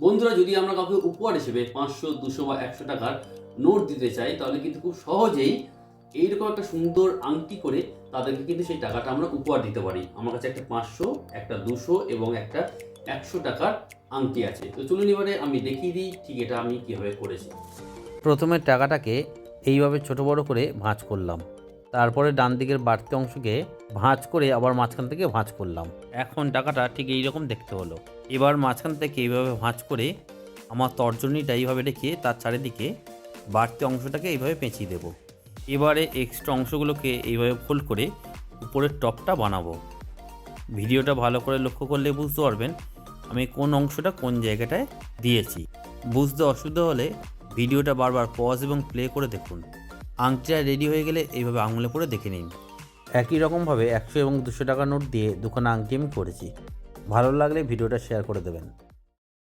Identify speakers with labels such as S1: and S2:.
S1: বন্ধুরা, যদি আমরা কাউকে উপহার হিসেবে পাঁচশো, দুশো বা একশো টাকার নোট দিতে চাই, তাহলে কিন্তু খুব সহজেই এইরকম একটা সুন্দর আংটি করে তাদেরকে কিন্তু সেই টাকাটা আমরা উপহার দিতে পারি। আমার কাছে একটা পাঁচশো, একটা দুশো এবং একটা একশো টাকার আংটি আছে। তো চলুন এবারে আমি দেখিয়ে দিই ঠিক এটা আমি কীভাবে করেছি।
S2: প্রথমে টাকাটাকে এইভাবে ছোট বড় করে ভাঁজ করলাম। তারপরে ডান দিকের বাড়তি অংশকে ভাঁজ করে আবার মাঝখান থেকে ভাঁজ করলাম। এখন টাকাটা ঠিক এই রকম দেখতে হলো। এবার মাঝখান থেকে এইভাবে ভাঁজ করে আমার তর্জনীটা এইভাবে রেখে তার চারিদিকে বাড়তি অংশটাকে এইভাবে পেঁচিয়ে দেবো। এবারে এক্সট্রা অংশগুলোকে এইভাবে ফোল্ড করে উপরের টপটা বানাবো। ভিডিওটা ভালো করে লক্ষ্য করলে বুঝতে পারবেন আমি কোন অংশটা কোন জায়গাটায় দিয়েছি। বুঝতে অসুবিধা হলে ভিডিওটা বারবার পজ এবং প্লে করে দেখুন। আংটিটা রেডি হয়ে গেলে এইভাবে আঙুলে পরে দেখে নিন। একই রকমভাবে একশো এবং দুশো টাকা নোট দিয়ে দুখানা আংটি আমি করেছি ভালো লাগলে ভিডিওটা শেয়ার করে দেবেন।